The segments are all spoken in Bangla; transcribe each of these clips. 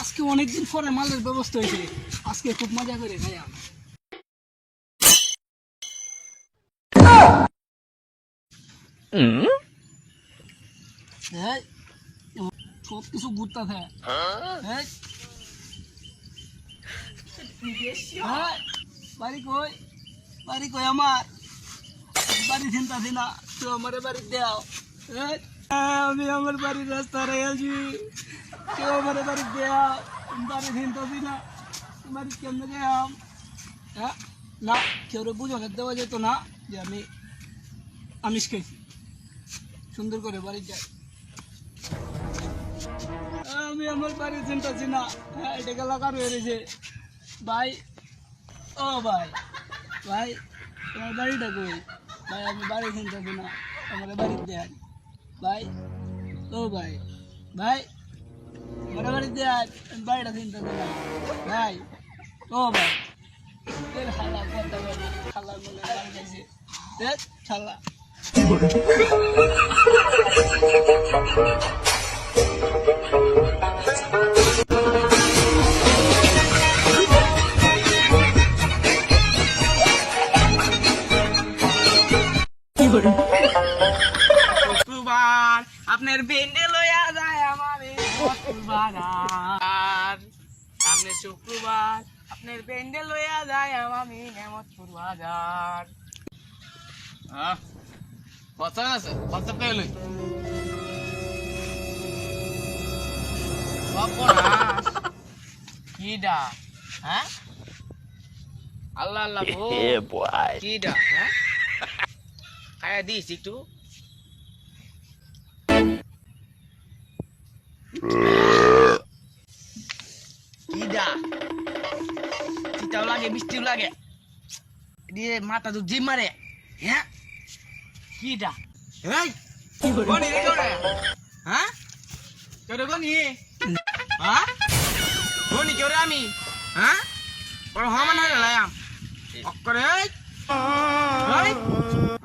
আজকে অনেকদিন পরে মালের ব্যবস্থা হয়েছে আজকে খুব মজা করে খাই আমি সব কিছু ঘুরতেছে। বাড়ি কই? বাড়ি কই আমার? বাড়ি চিন্তাছি না তো আমার বাড়ি দেও। এই, আমি আমার বাড়ির রাস্তা রেখেছি কেউ আমার বাড়ি দেও বাড়ি চিন্তাছি না। বাড়ি কেমনে গেলাম? হ্যাঁ না কেউ বুঝানো দেওয়া যেত না যে আমি আমিষ খেয়েছি। সুন্দর করে বাড়ি যাই। আমি আমার বাড়ি চিন্তাছি না। হ্যাঁ এটা এলাকার হয়ে রয়েছে? ভাই, ও ভাই ভাই, তোমার বাড়িটা কই? ভাই, আমি বাড়ি চিন্তাছি না, আমার বাড়ি দেয়। ভাই, ও ভাই ভাই আমার বাড়ি দেয় আমি বাড়িটা চিন্তাছি না। ভাই, ও ভাই, এর খালা কথা বলে, খালা বলে বাড়ি যাইছে দেখ খালা। শুক্রবার আপনার বেন্ডে লইয়া যায় আমারে শুক্রবার সামনে শুক্রবার আপনার বেন্ডে লইয়া যায় আমি নেমতপুর বাজার কত আছে? কত পেল কিডা হ্যাঁ? আল্লাহ আল্লাহ কিডা হ্যাঁ? খায়া দিস একটু। কিডা চিতাও লাগে বৃষ্টিও লাগে দিয়ে মাথা তো জিম মারে এই কোনি রে কোনে হ্যাঁ কেউ রে কোনি কেউ আমি হ্যাঁ বড় হমান হয়ে গেলাম অক্করে এই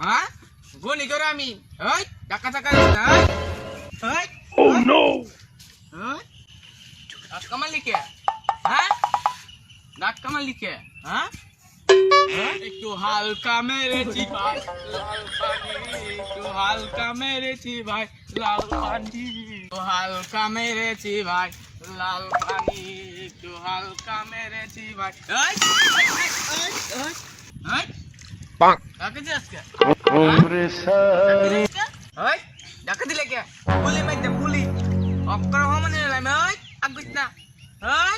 হ্যাঁ কোনি কেউ আমি এই টাকা টাকা Oh no! হ্যাঁ ধাক্কা মারলি কে হ্যাঁ ধাক্কা মারলি কে হ্যাঁ হ্যাঁ? একটু হালকা মেরেছি ভাই লাল পানি একটু হালকা মেরেছি ভাই লাল পানি একটু হালকা মেরেছি ভাই লাল পানি একটু হালকা মেরেছি ভাই এই এই এই এই এই ডাকে দিস আজকে ওই ডাকে দিলে কে পুলি মাইতে পুলি অক্কর হমনে লাইম ওই আগুত না। ওই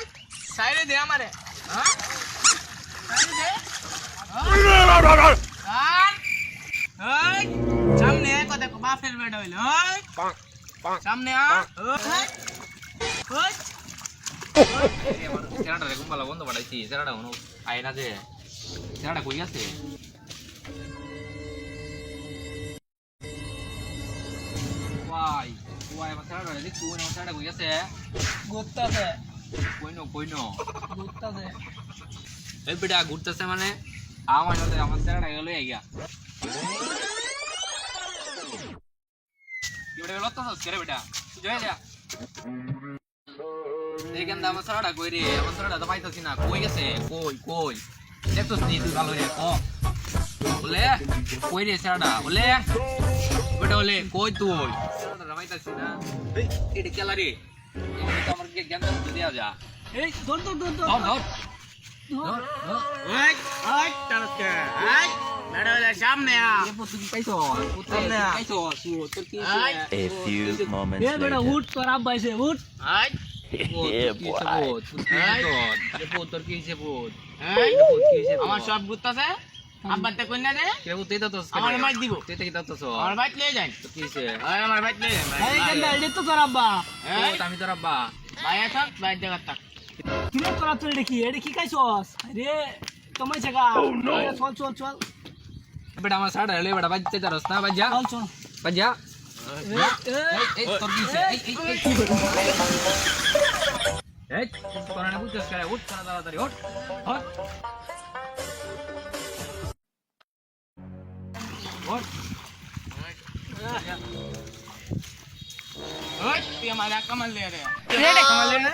সাইরে দে আমারে। হ্যাঁ? দে। আর ওই সামনে কথা কো বাপের বেড়া হইল ওই সামনে আ ওই ওই চেরাটা রে কুম্বালা বন্ধ পাঠাইছি। চেরাটা কোনো আয় যে। চেরাটা কই আছে? আমার চেরাটা রে দেখু আমার চেরাটা কই আছে ঘুরতেছে নো নো এই বেটা ঘুরতেছে মানে আমার সাথে আমার চেরাটা গেল তো আমার চেরাটা কই রে চেরাটা তো পাইতাছি না কই গেছে কই কই দেখতো তুই তুই ভালো রে ক বলে কই রে চেরাটা বলে বেটা বলে কই তুই পাইতাছি না। এই এটা আমার জ্ঞান দেওয়া যা। এই ধর ধর ধর ধর। ধর ধর। ধর। ধর। ধর ওই ওই তারকে ওই বেড়া হইলে সামনে আ সামনে আ। ওই A few moments এ বেটা later. উঠ তোর আব্বা আমার আব্বাতে কই না দে আমার মাইক দিব। আমার বাইক লয়ে যাই। ওই আমার বাইক লয়ে যাই এই গেন্দা এটা তো তোর আব্বা। এই ভাই থাক বাইক জায়গা থাক কি রে তোরা তোর এটা কি? এটা কি খাইছস? রে তোমায় জায়গা। চল চল চল। বেটা আমার সাড়া লে বেটা বাজতে যারস না বাজা। চল চল। বাজা। এই, তোর কি হইছে? এই এই এই। এই তোরা না বুঝছস করে উঠ তোরা তাড়াতাড়ি উঠ। উঠ हमारा कमल ले रहे हैं कमल लेना